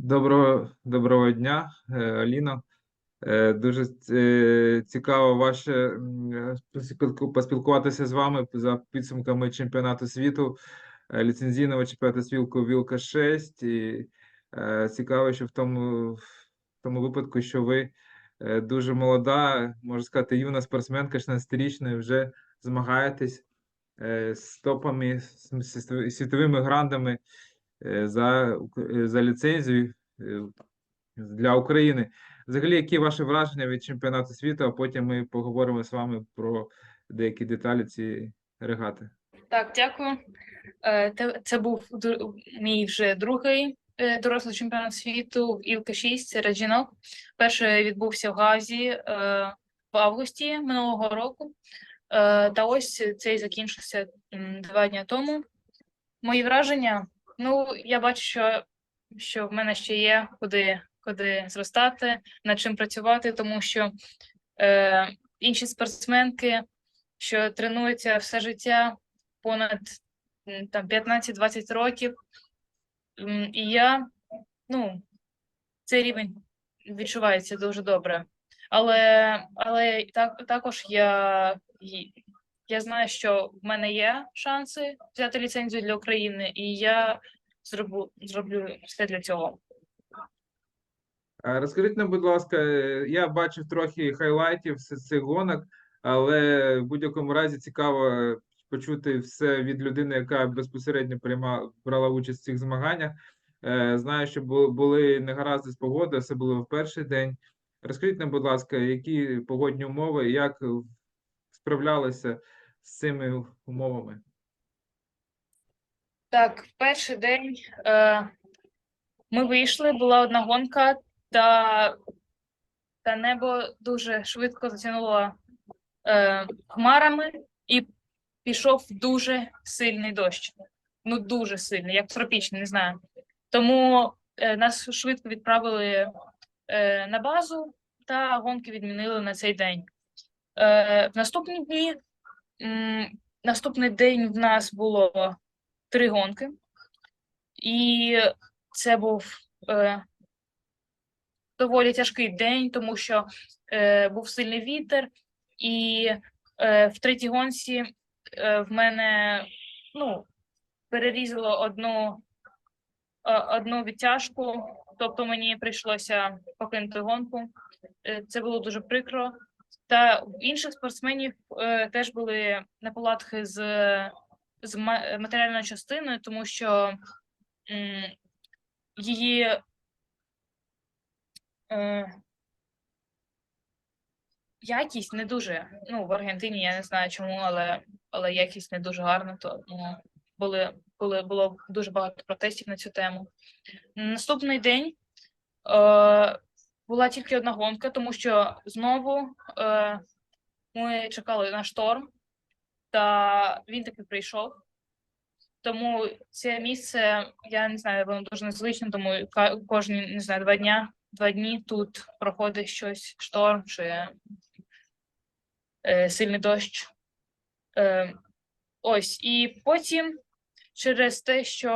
Доброго, доброго дня, е, Аліно. Е, Дуже е, цікаво ваше поспілкуватися з вами за підсумками чемпіонату світу, ліцензійного чемпіонату світу Вілка 6. І цікаво, що в тому, в тому випадку, що ви дуже молода, можна сказати, юна спортсменка, 16-річна, вже змагаєтесь з топами, з світовими грандами за, е, за ліцензію е, для України. Взагалі, які ваші враження від чемпіонату світу, а потім ми поговоримо з вами про деякі деталі цієї регати. Так, дякую. Е, Це був мій вже другий е, дорослий чемпіонат світу в Ілка-6 серед жінок. Перший відбувся в Газі е, в августі минулого року. Е, Та ось цей закінчився два дні тому. Мої враження. Ну, я бачу, що, що в мене ще є куди, куди зростати, над чим працювати, тому що е, інші спортсменки, що тренуються все життя понад там 15-20 років. І я, ну, цей рівень відчувається дуже добре. Але, але так, також я, я знаю, що в мене є шанси взяти ліцензію для України, і я зроблю, зроблю все для цього. Розкажіть нам, будь ласка, я бачив трохи хайлайтів з цих гонок, але в будь-якому разі цікаво почути все від людини, яка безпосередньо приймала брала участь в цих змаганнях. Е, Знаю, що були негаразди з погодою, це було в перший день. Розкажіть нам, будь ласка, які погодні умови, як справлялися з цими умовами? Так, в перший день е, ми вийшли, була одна гонка, та, та небо дуже швидко затягнуло е, хмарами і пішов дуже сильний дощ. Ну, дуже сильний, як тропічний, не знаю. Тому е, нас швидко відправили е, на базу та гонки відмінили на цей день. Е, в наступні дні, наступний день в нас було три гонки, і це був е, доволі тяжкий день, тому що е, був сильний вітер, і е, в третій гонці е, в мене ну, перерізало одну, е, одну відтяжку, тобто мені прийшлося покинути гонку. Е, це було дуже прикро. Та в інших спортсменів е, теж були неполадки з, з матеріальною частиною, тому що м, її е, якість не дуже. Ну, в Аргентині я не знаю чому, але, але якість не дуже гарна, то ну, були, були, було дуже багато протестів на цю тему. Наступний день е, була тільки одна гонка, тому що знову е, ми чекали на шторм, та він таки прийшов. Тому це місце, я не знаю, воно дуже незвично, тому кожні, не знаю, два дня, два дні тут проходить щось, шторм чи е, сильний дощ. Е, ось, і потім через те, що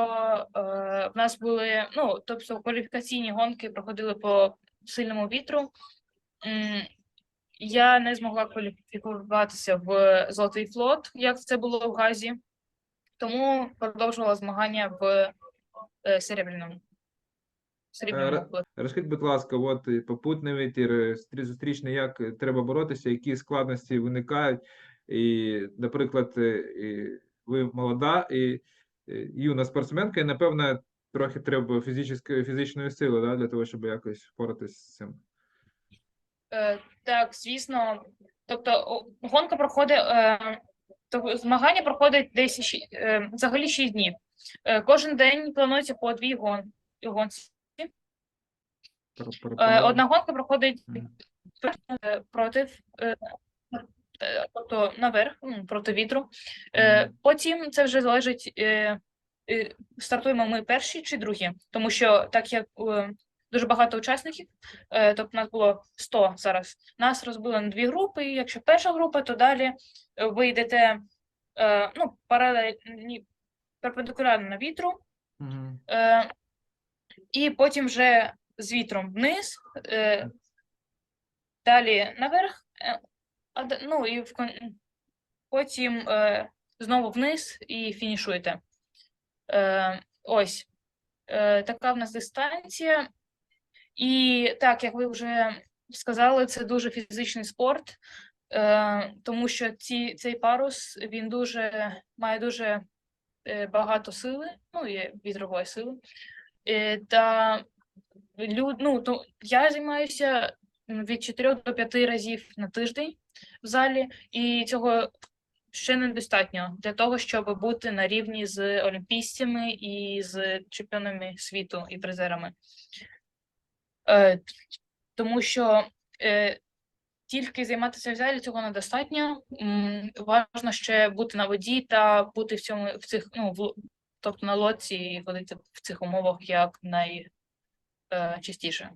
е, в нас були, ну, тобто кваліфікаційні гонки проходили по сильному вітру, я не змогла кваліфікуватися в Золотий флот, як це було в Газі, тому продовжувала змагання в е, серебряному. Розкажіть, будь ласка, от е, попутний вітер, е, зустрічний, як треба боротися, які складності виникають? І, наприклад, ви молода і юна спортсменка, і, напевно, трохи треба фізичної, сили да, для того, щоб якось впоратися з цим. Е, так, звісно. Тобто, гонка проходить, е, то змагання проходить десь е, взагалі 6 днів. Е, кожен день планується по дві гон, гонці. Е, одна гонка проходить е, проти, е, е, тобто наверх, проти вітру. Е, Потім це вже залежить, е, стартуємо ми перші чи другі, тому що так як е, дуже багато учасників, е, тобто нас було 100 зараз, нас розбили на дві групи, і якщо перша група, то далі е, ви йдете е, ну, паралельні, перпендикулярно на вітру. Е, і потім вже з вітром вниз, е, далі наверх, е, ну і потім е, знову вниз і фінішуєте. Е, ось е, така в нас дистанція. І так, як ви вже сказали, це дуже фізичний спорт, е, тому що ці, цей парус він дуже має дуже багато сили, ну і вітрової сили. Та люд, ну, то я займаюся від 4 до 5 разів на тиждень в залі, і цього ще недостатньо для того, щоб бути на рівні з олімпійцями і з чемпіонами світу і призерами. Е, тому що е, тільки займатися в залі цього недостатньо. Важно ще бути на воді та бути в цьому в цих, ну, в, тобто на лодці і ходити в цих умовах як найчастіше.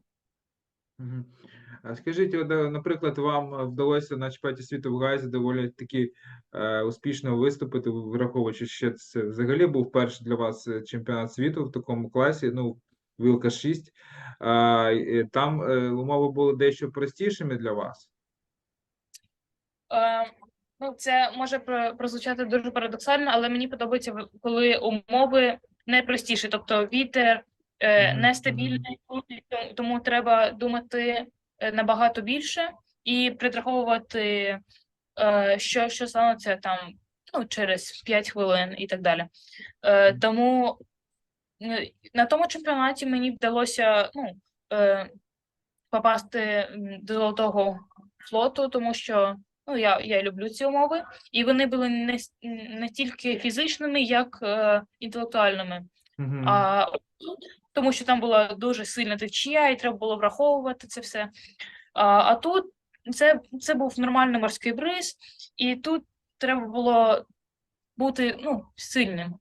Скажіть, е, наприклад, вам вдалося на чемпіонаті світу в Газі доволі таки е, успішно виступити, враховуючи, що це взагалі був перший для вас е, чемпіонат світу в такому класі, ну, Вілка 6. Там умови були дещо простішими для вас. Е, ну, це може прозвучати дуже парадоксально, але мені подобається, коли умови не простіші, тобто вітер нестабільний, тому- тому треба думати е, набагато більше і підраховувати, е, що, що станеться там ну, через 5 хвилин і так далі. Е, тому е, на тому чемпіонаті мені вдалося ну, е, попасти до золотого флоту, тому що ну, я, я люблю ці умови, і вони були не, не тільки фізичними, як е, інтелектуальними. А, тому що там була дуже сильна течія, і треба було враховувати це все. А, а тут це, це був нормальний морський бриз, і тут треба було бути ну, сильним.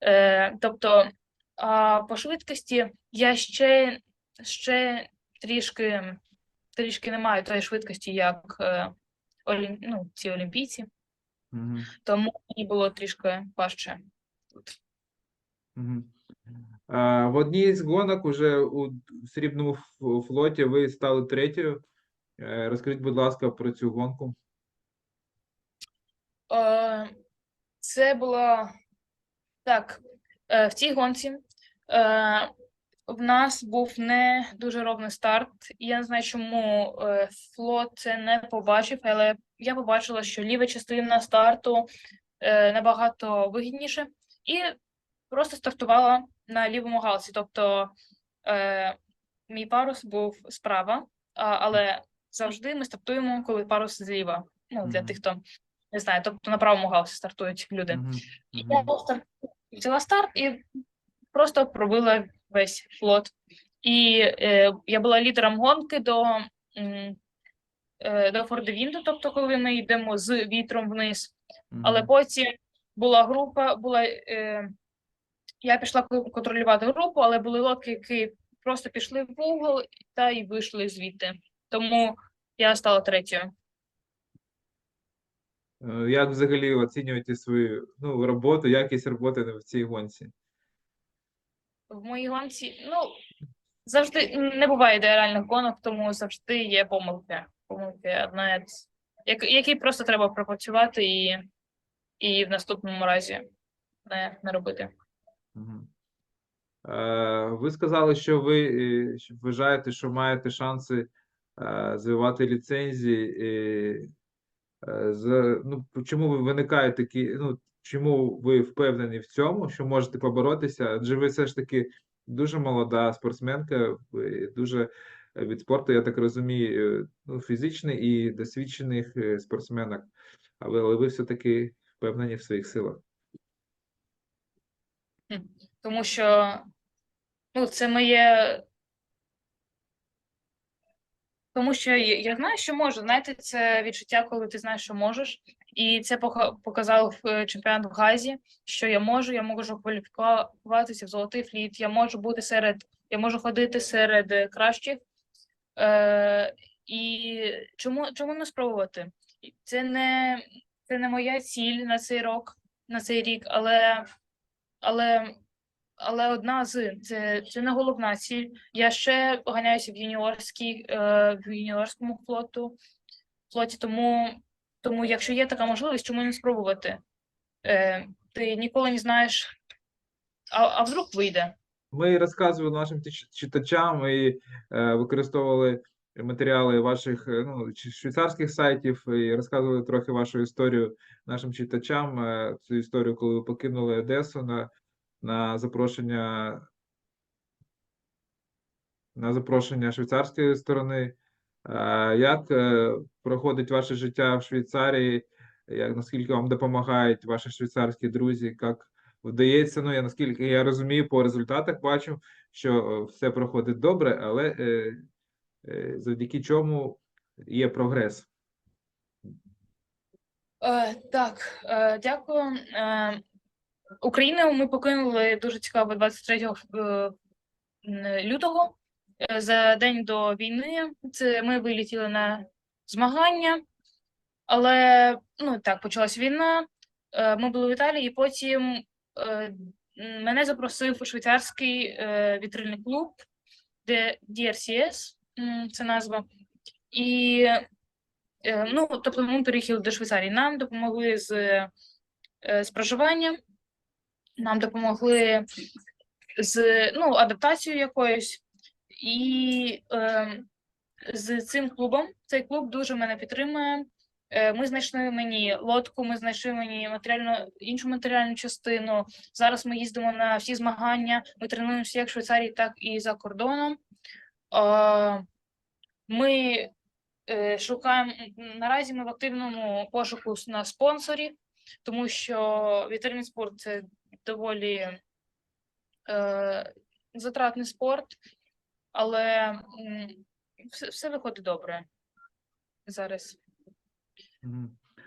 Е, тобто, а по швидкості я ще, ще трішки, трішки не маю тої швидкості, як е, олім, ну, ці олімпійці, Мгм. тому мені було трішки важче. Мгм. А, В одній з гонок уже у срібному флоті ви стали третьою. Е, Розкажіть, будь ласка, про цю гонку. Це було так. Е, в цій гонці е, в нас був не дуже ровний старт. Я не знаю, чому флот це не побачив, але я побачила, що ліва частина старту набагато вигідніше, і просто стартувала на лівому галсі. Тобто е, мій парус був справа, а, але завжди ми стартуємо, коли парус зліва. Ну, для Мгм. тих, хто не знає, тобто на правому галсі стартують люди. Мгм. І Я просто взяла старт і просто пробила весь флот. І е, я була лідером гонки до, е, до Фордевінду, тобто коли ми йдемо з вітром вниз. Але потім була група, була, е, я пішла контролювати групу, але були лодки, які просто пішли в угол та й вийшли звідти. Тому я стала третьою. Е, Як взагалі оцінюєте свою ну, роботу, якість роботи в цій гонці? В моїй гонці, ну, завжди не буває ідеальних гонок, тому завжди є помилки. Помилки як- які просто треба пропрацювати і, і в наступному разі не, не робити. Е, Ви сказали, що ви е, вважаєте, що маєте шанси е, звивати ліцензії. ну, чому ви виникають такі, ну, чому ви впевнені в цьому, що можете поборотися? Адже ви все ж таки дуже молода спортсменка, дуже від спорту, я так розумію, ну, фізичний і досвідчених спортсменок, але ви все-таки впевнені в своїх силах. Тому що ну, це моє. Тому що я, знаю, що можу. Знаєте, це відчуття, коли ти знаєш, що можеш. І це пока- показав е, чемпіонат в Газі, що я можу, я можу кваліфікуватися в золотий фліт, я можу бути серед, я можу ходити серед кращих. Е, і чому, чому не спробувати? Це не, це не моя ціль на цей рок, на цей рік, але, але але одна з це, це не головна ціль. Я ще ганяюся в юніорській, е, в юніорському флоту, флоті, тому, тому якщо є така можливість, чому не спробувати? Е, ти ніколи не знаєш, а, а вдруг вийде. Ми розказували нашим читачам і е, використовували матеріали ваших е, ну, швейцарських сайтів і розказували трохи вашу історію нашим читачам. е, Цю історію, коли ви покинули Одесу на, на запрошення на запрошення швейцарської сторони. Е, Як проходить ваше життя в Швейцарії? Як наскільки вам допомагають ваші швейцарські друзі? Як вдається? Ну я наскільки я розумію, по результатах бачу, що все проходить добре, але завдяки чому є прогрес. Е, так, е, дякую. Е, Україну ми покинули дуже цікаво 23 е, лютого. Е, За день до війни це ми вилетіли на змагання, але ну так почалась війна. Е, Ми були в Італії, і потім е, мене запросив швейцарський е, вітрильний клуб, DRCS, це назва. І Е, Ну, тобто ми переїхали до Швейцарії. Нам допомогли з, е, з проживанням, нам допомогли з ну, адаптацією якоюсь. І е, з цим клубом цей клуб дуже мене підтримує. Е, Ми знайшли мені лодку, ми знайшли мені матеріальну іншу матеріальну частину. Зараз ми їздимо на всі змагання. Ми тренуємося як в Швейцарії, так і за кордоном. Ми е, шукаємо наразі ми в активному пошуку на спонсорі, тому що вітрильний спорт це доволі е, затратний спорт, але все виходить добре зараз.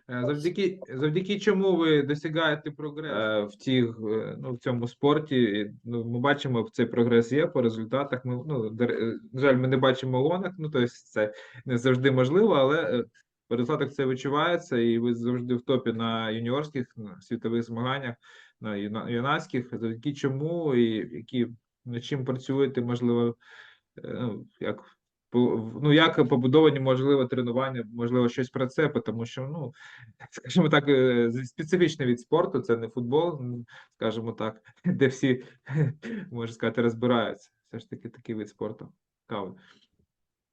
Е, Завдяки, завдяки чому ви досягаєте прогресу в тих, е, ну, в цьому спорті? Ну, ми бачимо, цей прогрес є по результатах. Ми, ну, е, на жаль, ми не бачимо гонок, ну, тобто це не завжди можливо, але е, по результатах це відчувається, і ви завжди в топі на юніорських на світових змаганнях, на юна- юнацьких. Завдяки чому і які над чим працюєте, можливо, е, ну, як ну, як побудовані, можливо, тренування, можливо, щось про це, тому що, ну, скажімо так, е, специфічний від спорту, це не футбол, скажімо так, де всі, можна сказати, розбираються. Все ж таки такий вид спорту. Цікавий.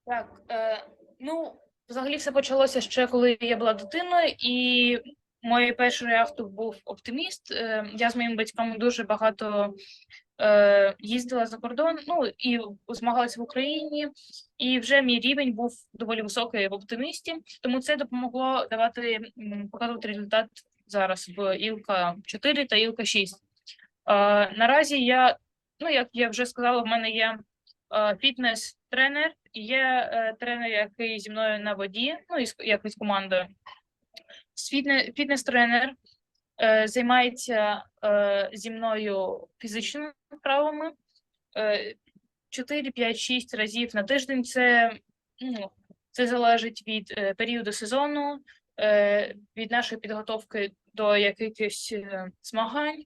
Так, е, ну, взагалі все почалося ще коли я була дитиною, і моєю першою реакцією був оптиміст. Е, я з моїми батьками дуже багато е, їздила за кордон, ну і змагалася в Україні, і вже мій рівень був доволі високий в оптимісті, тому це допомогло давати показувати результат зараз в Ілка 4 та Ілка 6. Е, наразі я, ну як я вже сказала, в мене є фітнес-тренер, є тренер, який зі мною на воді, ну і з- як із командою. Фітнес-тренер е, займається е, зі мною фізичними вправами е, 4, 5, 6 разів на тиждень. Це, ну, це залежить від е, періоду сезону, від нашої підготовки до якихось змагань.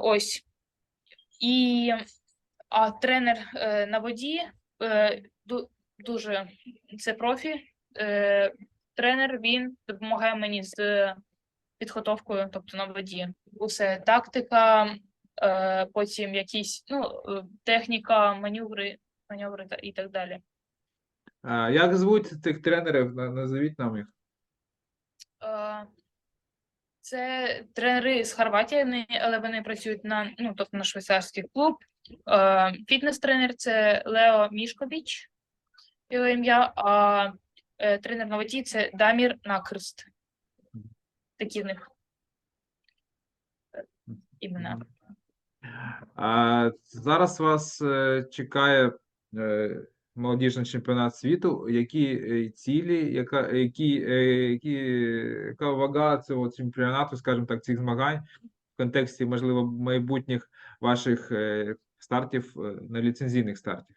Ось. І а тренер на воді е, ду- дуже це профі. Тренер він допомагає мені з підготовкою, тобто на воді. Усе тактика, е, потім якісь ну, е, техніка, маневри, маневри та і так далі. А, як звуть цих тренерів? На- Назовіть нам їх. Е, Це тренери з Хорватії, вони- але вони працюють на ну, тобто на швейцарський клуб. Е, Фітнес-тренер це Лео Мішкович, його ім'я, а тренер на воді це Дамір Накрст. Такі в них е, імена. А, зараз вас е, чекає е, молодіжний чемпіонат світу. Які е, цілі, яка, які, е, які, яка вага цього чемпіонату, скажімо так, цих змагань в контексті, можливо, майбутніх ваших е, стартів е, на ліцензійних стартів?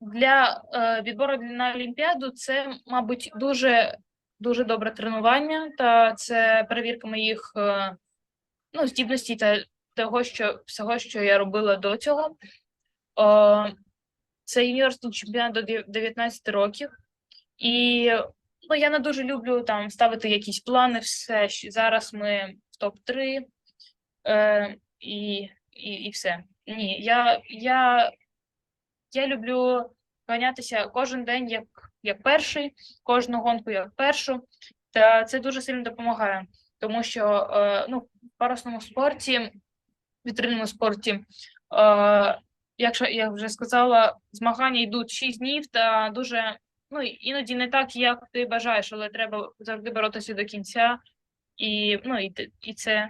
Для е, відбору на Олімпіаду це, мабуть, дуже дуже добре тренування, та це перевірка моїх е, ну, здібностей та того, що всього, що я робила до цього. Це юніорський чемпіонат до 19 років. І ну, я не дуже люблю там ставити якісь плани, все. Зараз ми в топ-3 е, і, і, і все. Ні, я, я, я люблю ганятися кожен день як, як перший, кожну гонку як першу. Та це дуже сильно допомагає, тому що е, ну, в парусному спорті, вітрильному спорті, е, якщо я вже сказала, змагання йдуть 6 днів та дуже ну іноді не так, як ти бажаєш, але треба завжди боротися до кінця. І ну і, і це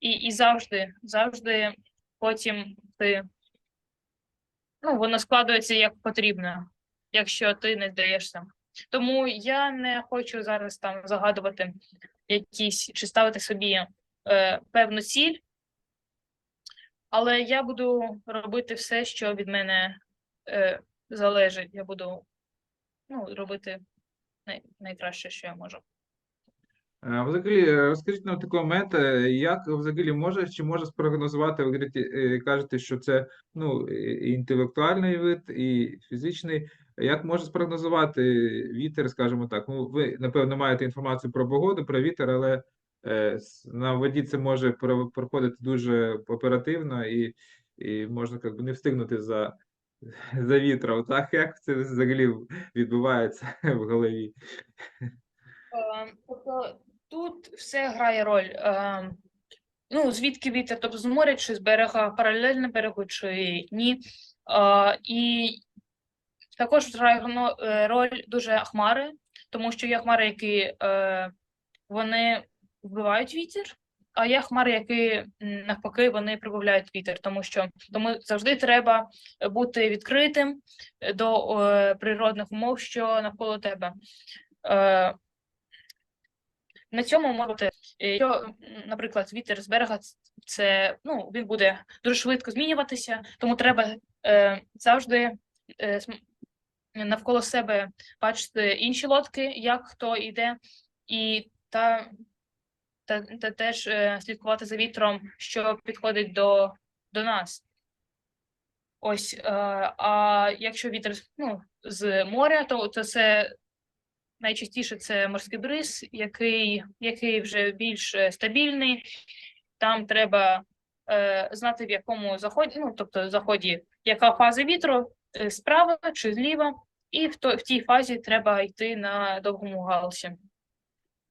і, і завжди, завжди потім ти ну, воно складується як потрібно, якщо ти не здаєшся. Тому я не хочу зараз там загадувати якісь чи ставити собі е, певну ціль, але я буду робити все, що від мене е, залежить. Я буду ну, робити най, найкраще, що я можу. Е, Взагалі, е, розкажіть нам такий момент, як взагалі може чи може спрогнозувати, ви е, кажете, що це ну, інтелектуальний вид, і фізичний. Як може спрогнозувати вітер, скажімо так? Ну, ви, напевно, маєте інформацію про погоду, про вітер, але на воді це може проходити дуже оперативно і, і можна як би, не встигнути за, за вітром. Так, як це взагалі відбувається в голові? Е, Тобто тут все грає роль. Е, Ну, звідки вітер, тобто з моря чи з берега, паралельно берегу чи ні. Е, І також грає роль дуже хмари, тому що є хмари, які вони вбивають вітер, а є хмари, які навпаки вони прибавляють вітер, тому що тому завжди треба бути відкритим до природних умов, що навколо тебе. На цьому може бути, е, якщо, наприклад, вітер з берега, це ну він буде дуже швидко змінюватися, тому треба е, завжди е, навколо себе бачити інші лодки, як хто йде, і та, та, та теж е, слідкувати за вітром, що підходить до, до нас. Ось, е, а якщо вітер ну, з моря, то, то це найчастіше це морський бриз, який, який вже більш е, стабільний. Там треба е, знати, в якому заході, ну тобто заході, яка фаза вітру, е, справа чи зліва, і в, то, в тій фазі треба йти на довгому галсі.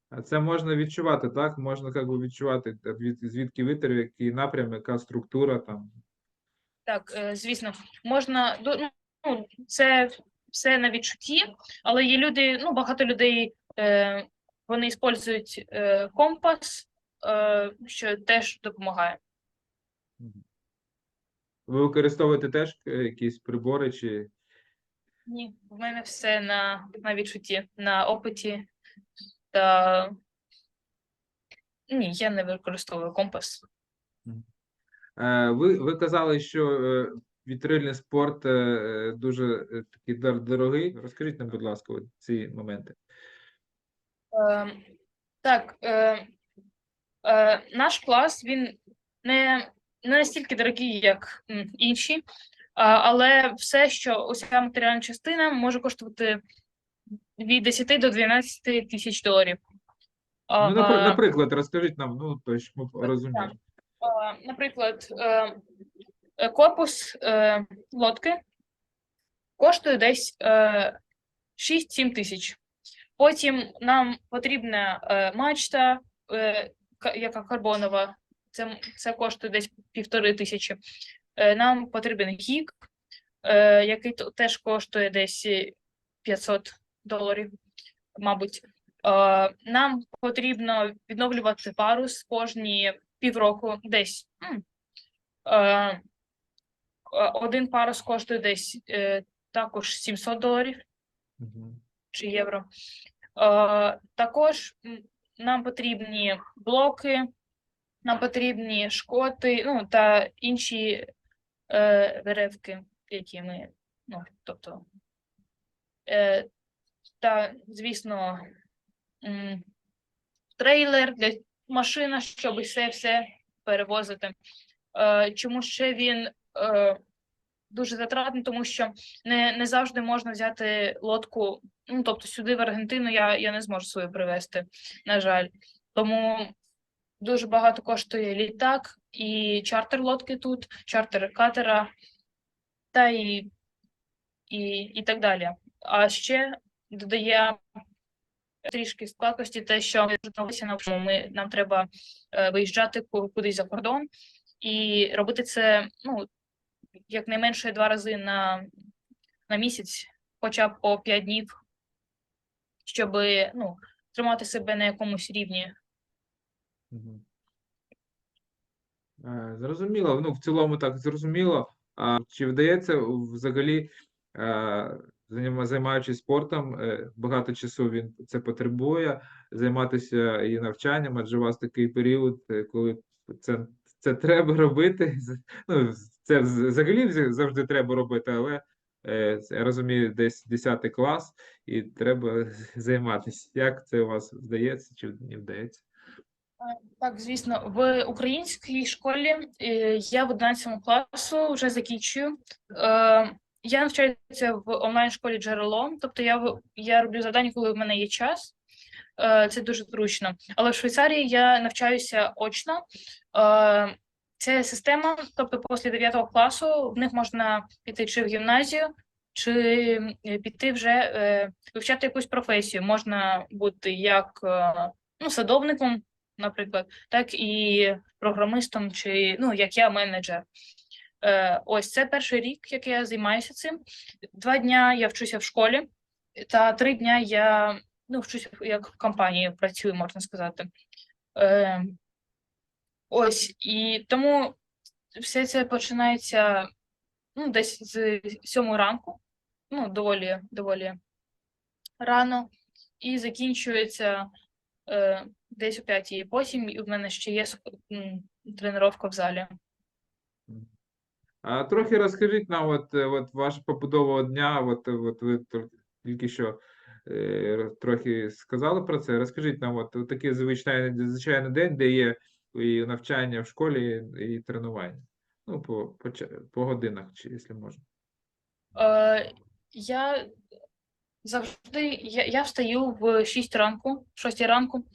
А це можна відчувати, так? Можна як би відчувати, від- звідки вітер, який напрям, яка структура там. Так, е, звісно, можна ну, це все на відчутті, але є люди, ну багато людей е, вони використовують е, компас, е, що теж допомагає. Ви використовуєте теж е, якісь прибори чи Ні, в мене все на, на відчутті, на опиті та ні, я не використовую компас. Е, ви, ви казали, що е, вітрильний спорт е, е, дуже е, такий дар- дорогий. Розкажіть нам, будь ласка, ці моменти. Е, так, е, е, наш клас він не, не настільки дорогий, як інші, але все, що уся матеріальна частина може коштувати від 10 до 12 тисяч доларів. Ну, наприклад, розкажіть нам, ну, то ж ми розуміємо. наприклад, корпус е, лодки коштує десь е, 6-7 тисяч. Потім нам потрібна е, мачта, е, яка карбонова, це, це коштує десь півтори тисячі. Е, нам потрібен гік, е, який теж коштує десь 500 доларів, мабуть. Е, нам потрібно відновлювати парус кожні півроку десь. Е, е, один парус коштує десь е, також 700 доларів Мгм. чи євро. Е, також нам потрібні блоки, нам потрібні шкоти, ну та інші е, веревки, які ми, ну, тобто, е, та, звісно, м, трейлер для машина, щоб все все перевозити. Е, Чому ще він е, дуже затратний, тому що не, не завжди можна взяти лодку. Ну, тобто сюди в Аргентину я, я не зможу свою привезти, на жаль. Тому дуже багато коштує літак і чартер лодки тут, чартер катера, та і, і, і так далі. А ще додає трішки складності те, що ми ми нам треба е, виїжджати кудись за кордон і робити це ну якнайменше два рази на, на місяць, хоча б по п'ять днів, щоб ну, тримати себе на якомусь рівні. Е, Зрозуміло, ну в цілому так зрозуміло. А чи вдається взагалі, е, займаючись спортом, е, багато часу він це потребує, займатися і навчанням, адже у вас такий період, коли це, це треба робити. Ну, це взагалі завжди треба робити, але е, я розумію, десь 10 клас, і треба займатися. Як це у вас вдається чи не вдається? Так, звісно, в українській школі е, я в 11 класу вже закінчую. Е, Я навчаюся в онлайн-школі джерело, тобто я, я роблю завдання, коли в мене є час. Е, Це дуже зручно. Але в Швейцарії я навчаюся очно. Е, Це система, тобто після 9 класу в них можна піти чи в гімназію, чи е, піти вже вивчати якусь професію. Можна бути як ну, садовником, наприклад, так і програмистом, чи ну, як я менеджер. Ось це перший рік, як я займаюся цим. Два дня я вчуся в школі, та три дня я ну, вчуся як в компанії працюю, можна сказати. Е, ось і тому все це починається ну, десь з сьомої ранку, ну, доволі, доволі рано, і закінчується е, десь о п'ятій. Потім і в мене ще є тренування в залі. А трохи розкажіть нам, от, от ваша побудова дня, от, от ви тільки що трохи сказали про це. Розкажіть нам, от такий звичайний, звичайний день, де є і навчання в школі, і тренування. Ну, по, по, по годинах, чи якщо можна. Е, я завжди я, я встаю в 6 ранку, 6 ранку.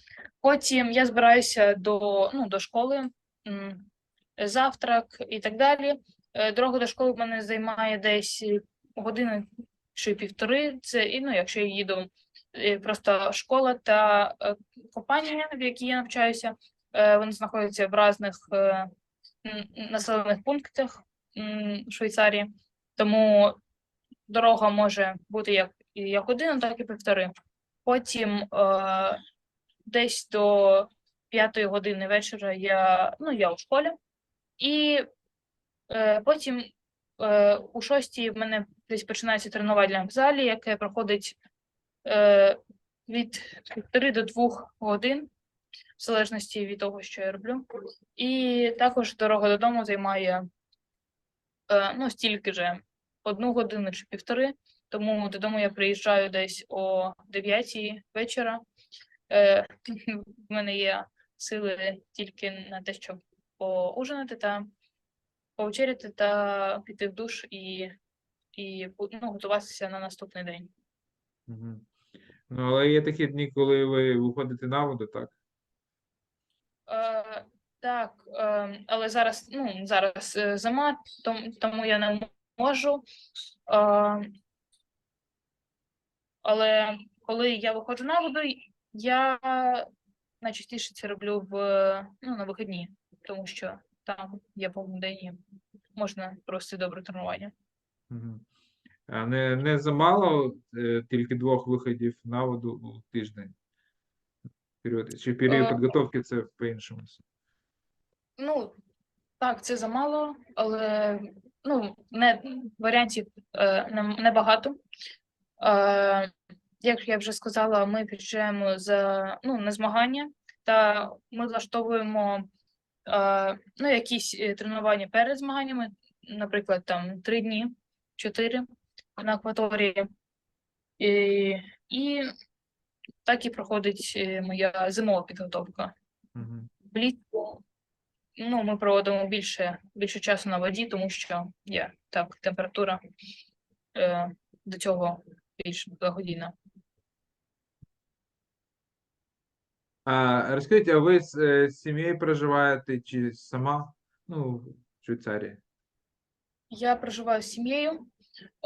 Потім я збираюся до, ну, до школи, завтрак і так далі. Е, Дорога до школи в мене займає десь години чи півтори. Це і ну, якщо я їду е, просто школа та е, компанія, в якій я навчаюся, е, вони знаходяться в різних населених пунктах Швейцарії. Тому дорога може бути як, і як година, так і півтори. Потім десь до п'ятої години вечора я, ну, я у школі. І потім у шостій в мене десь починається тренування в залі, яке проходить е, від півтори до двох годин, в залежності від того, що я роблю. І також дорога додому займає е, ну, стільки же одну годину чи півтори. Тому додому я приїжджаю десь о 9 вечора. Е, в мене є сили тільки на те, щоб поужинати та повечеряти та піти в душ і, і ну, готуватися на наступний день. Мгм. Ну, але є такі дні, коли ви виходите на воду, так? Е, так, е, але зараз, ну, зараз е, зима, тому, тому я не можу. Е, але коли я виходжу на воду, я найчастіше це роблю в, ну, на вихідні, тому що там є повний можна провести добре тренування. А не, не замало е, тільки двох виходів на воду у тиждень? Період, чи період Е, підготовки це по-іншому? Ну, так, це замало, але ну, не, варіантів е, не- небагато. Е, як я вже сказала, ми приїжджаємо за, ну, на змагання, та ми влаштовуємо ну, якісь е, тренування перед змаганнями, наприклад, там три дні, чотири на акваторії. І, і так і проходить е, моя зимова підготовка. Мгм. Влітку ну, ми проводимо більше, більше часу на воді, тому що є так, температура е, до цього більш благодійна. А розкажіть, а ви з е, сім'єю проживаєте чи сама? Ну, в Швейцарії? Я проживаю з сім'єю.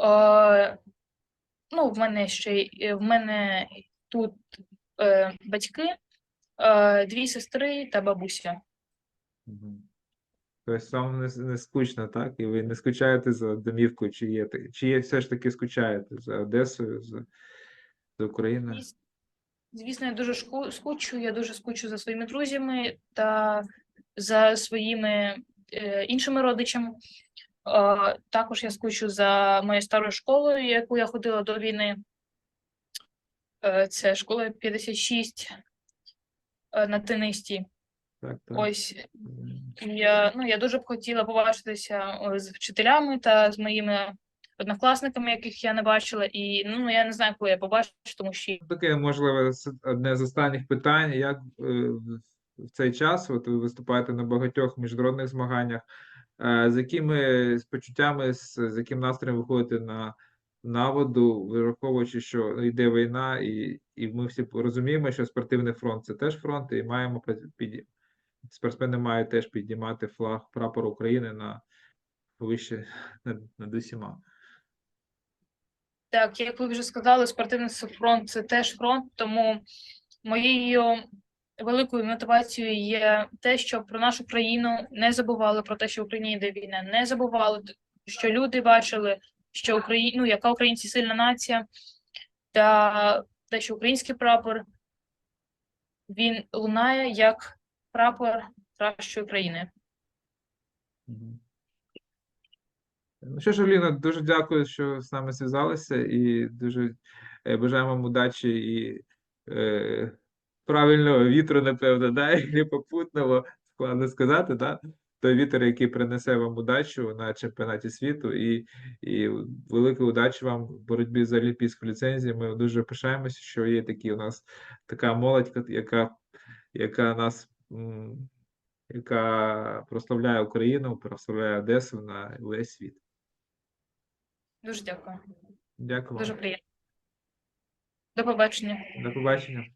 Е, ну, в мене ще й- в мене тут е, батьки, е, дві сестри та бабуся. Мгм. Тобто вам не, не скучно, так? І ви не скучаєте за домівкою, чи є, та- чи є все ж таки скучаєте за Одесою, за, за Україною? Звіс- Звісно, я дуже шку- скучу. Я дуже скучу за своїми друзями та за своїми е, іншими родичами. Е, також я скучу за моєю старою школою, яку я ходила до війни. Е, це школа 56 е, на Тинисті. Так, так. Ось я, ну, я дуже б хотіла побачитися е, з вчителями та з моїми однокласниками, яких я не бачила. І ну я не знаю, коли я побачу, тому що Таке, можливо, одне з останніх питань. Як е, в цей час, от ви виступаєте на багатьох міжнародних змаганнях, е, з якими почуттями, з, яким настроєм виходите на, на воду, враховуючи, що йде війна, і, і ми всі розуміємо, що спортивний фронт це теж фронт, і маємо під, спортсмени мають теж підіймати флаг прапор України на вище над, над усіма. Так, як ви вже сказали, спортивний фронт це теж фронт, тому моєю великою мотивацією є те, що про нашу країну не забували про те, що в Україні йде війна, не забували, що люди бачили, що Україна, ну, яка українці сильна нація, та те, що український прапор він лунає як прапор кращої країни. Ну що ж, Оліна, дуже дякую, що з нами зв'язалися, і дуже е, бажаємо вам удачі і е, правильного вітру, напевно, да? і попутного, складно сказати, да? той вітер, який принесе вам удачу на чемпіонаті світу, і, і великої удачі вам в боротьбі за олімпійську ліцензію. Ми дуже пишаємося, що є такі у нас така молодь, яка, яка нас. яка прославляє Україну, прославляє Одесу на весь світ. Дуже дякую. Дякую Дуже приємно. До побачення. До побачення.